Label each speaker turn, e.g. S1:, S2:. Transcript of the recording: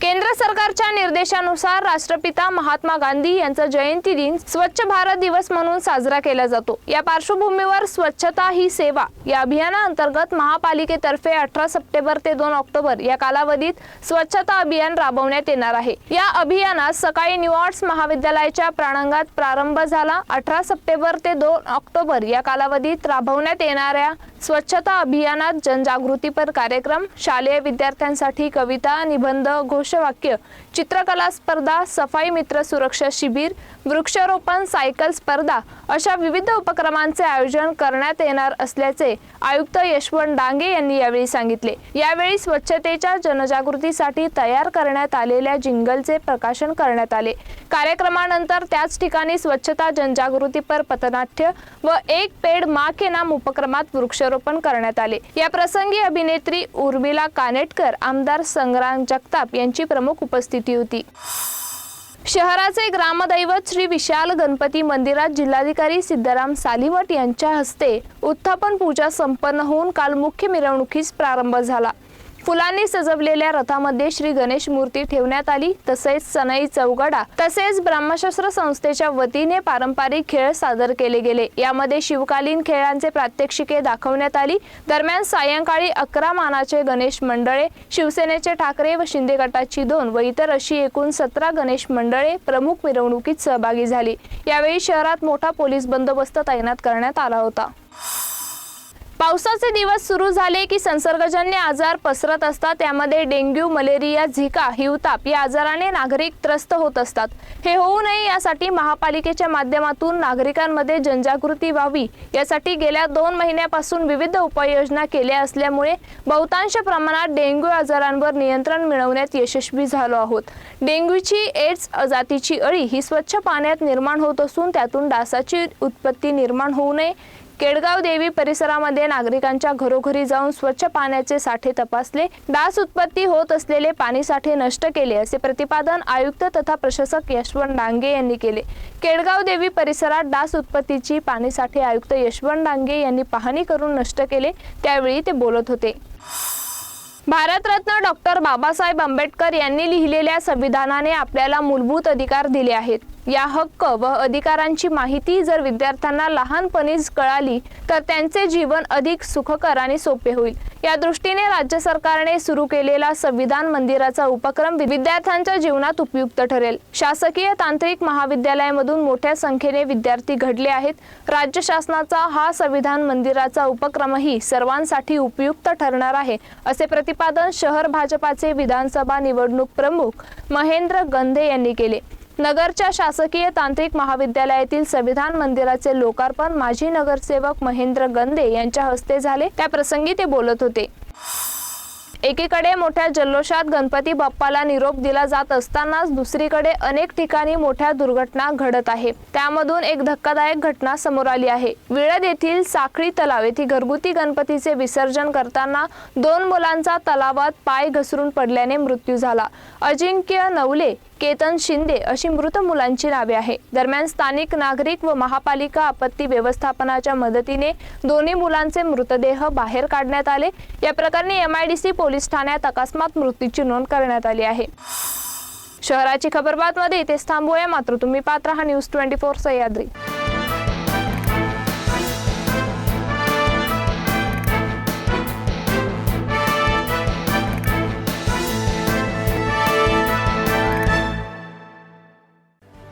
S1: केंद्र सरकारच्या निर्देशानुसार राष्ट्रपिता महात्मा गांधी यांचा जयंती दिन स्वच्छ भारत दिवस म्हणून साजरा केला जातो. या पार्श्वभूमीवर स्वच्छता ही सेवा या अभियानाअंतर्गत महापालिकेतर्फे अठरा सप्टेंबर ते दोन ऑक्टोबर या कालावधीत स्वच्छता अभियान राबवण्यात येणार आहे. या अभियानात सकाळी न्यू आर्ट्स महाविद्यालयाच्या प्रांगणात प्रारंभ झाला. अठरा सप्टेंबर ते दोन ऑक्टोबर या कालावधीत राबवण्यात येणाऱ्या स्वच्छता अभियानात जनजागृतीपर कार्यक्रम शालेय विद्यार्थ्यांसाठी कविता निबंध घोष घोषवाक्य चित्रकला स्पर्धा सफाई मित्र सुरक्षा शिबिर वृक्षारोपण सायकल स्पर्धा अशा विविध उपक्रमांचे आयोजन करण्यात येणार असल्याचे आयुक्त यशवंत डांगे यांनी यावेळी सांगितले. यावेळी स्वच्छतेच्या जनजागृतीसाठी तयार करण्यात आलेल्या जिंगलचे प्रकाशन करण्यात आले. कार्यक्रमानंतर त्याच ठिकाणी स्वच्छता जनजागृतीपर पथनाट्य व एक पेड मा के नाम उपक्रमात वृक्षारोपण करण्यात आले. या प्रसंगी अभिनेत्री उर्मिला कानेटकर आमदार संग्राम जगताप यांची प्रमुख उपस्थिती होती. शहराचे ग्रामदैवत श्री विशाल गणपती मंदिरात जिल्हाधिकारी सिद्धाराम सालीवट यांच्या हस्ते उत्थापन पूजा संपन्न होऊन काल मुख्य मिरवणुकीस प्रारंभ झाला. फुलांनी सजवलेल्या रथामध्ये श्री गणेश मूर्ती ठेवण्यात आली तसेच सनई चौगडा तसेच ब्रह्मशास्त्र संस्थेच्या वतीने पारंपरिक खेळ सादर केले गेले. यामध्ये शिवकालीन खेळांचे प्रात्यक्षिके दाखवण्यात आली. दरम्यान सायंकाळी अकरा मानाचे गणेश मंडळे शिवसेनेचे ठाकरे व शिंदे गटाची दोन व इतर अशी एकूण सतरा गणेश मंडळे प्रमुख मिरवणुकीत सहभागी झाली. यावेळी शहरात मोठा पोलीस बंदोबस्त तैनात करण्यात आला होता. पावसाचे दिवस सुरू झाले की संसर्गजन्य आजार पसरत असतात. त्यामध्ये डेंग्यू मलेरिया झिका हिवताप या आजाराने नागरिक त्रस्त होत असतात. हे होऊ नये यासाठी महापालिकेच्या माध्यमातून नागरिकांमध्ये जनजागृती व्हावी. यासाठी गेल्या दोन महिन्यापासून विविध उपाययोजना केल्या असल्यामुळे बहुतांश प्रमाणात डेंग्यू आजारांवर नियंत्रण मिळवण्यात यशस्वी झालो आहोत. डेंग्यूची एड्स जातीची अळी ही स्वच्छ पाण्यात निर्माण होत असून त्यातून डासाची उत्पत्ती निर्माण होऊ नये. केडगाव देवी परिसरामध्ये नागरिकांच्या घरोघरी जाऊन स्वच्छ पाण्याचे साठे तपासले. डास उत्पत्ती होत असलेले पाणी साठे नष्ट केले असे प्रतिपादन आयुक्त तथा प्रशासक यशवंत डांगे यांनी केले. केडगाव देवी परिसरात डास उत्पत्तीची पाणी साठे आयुक्त यशवंत डांगे यांनी पाहणी करून नष्ट केले त्यावेळी ते बोलत होते. भारतरत्न डॉक्टर बाबासाहेब आंबेडकर यांनी लिहिलेल्या संविधानाने आपल्याला मूलभूत अधिकार दिले आहेत. या हक्क व अधिकारांची माहिती जर विद्यार्थ्यांना लहानपणीच कळाली तर त्यांचे जीवन अधिक सुखकर आणि सोपे होईल. या दृष्टीने राज्य सरकारने सुरू केलेला संविधान मंदिराचा उपक्रम विद्यार्थ्यांच्या जीवनात उपयुक्त ठरेल. शासकीय तांत्रिक महाविद्यालयामधून मोठ्या संख्येने विद्यार्थी घडले आहेत. राज्य शासनाचा हा संविधान मंदिराचा उपक्रमही सर्वांसाठी उपयुक्त ठरणार आहे असे प्रतिपादन शहर भाजपाचे विधानसभा निवडणूक प्रमुख महेंद्र गंधे यांनी केले. नगरच्या शासकीय तांत्रिक महाविद्यालयातील संविधान मंदिराचे लोकार्पण माजी नगरसेवक महेंद्र गंदे यांच्या हस्ते झाले. त्याप्रसंगी ते बोलत होते. एकीकडे मोठ्या जल्लोषात गणपती बाप्पाला निरोप दिला जात असतानाच दुसरीकडे अनेक ठिकाणी मोठ्या दुर्घटना घडत आहे. त्यामधून एक धक्कादायक घटना समोर आली आहे. विळद येथील साखळी तलाव येथे घरगुती गणपतीचे विसर्जन करताना दोन मुलांचा तलावात पाय घसरून पडल्याने मृत्यू झाला. अजिंक्य नवले केतन शिंदे अशी मृत मुलांची नावे आहे. दरम्यान स्थानिक नागरिक व महापालिका आपत्ती व्यवस्थापनाच्या मदतीने दोन्ही मुलांचे मृतदेह बाहेर काढण्यात आले. या प्रकरणी एमआयडीसी पोलीस ठाण्यात अकस्मात मृत्यूची नोंद करण्यात आली आहे. शहराची खबरबात मध्ये इथेच थांबूया. मात्र तुम्ही पात्र हा न्यूज ट्वेंटी फोर सह्याद्री.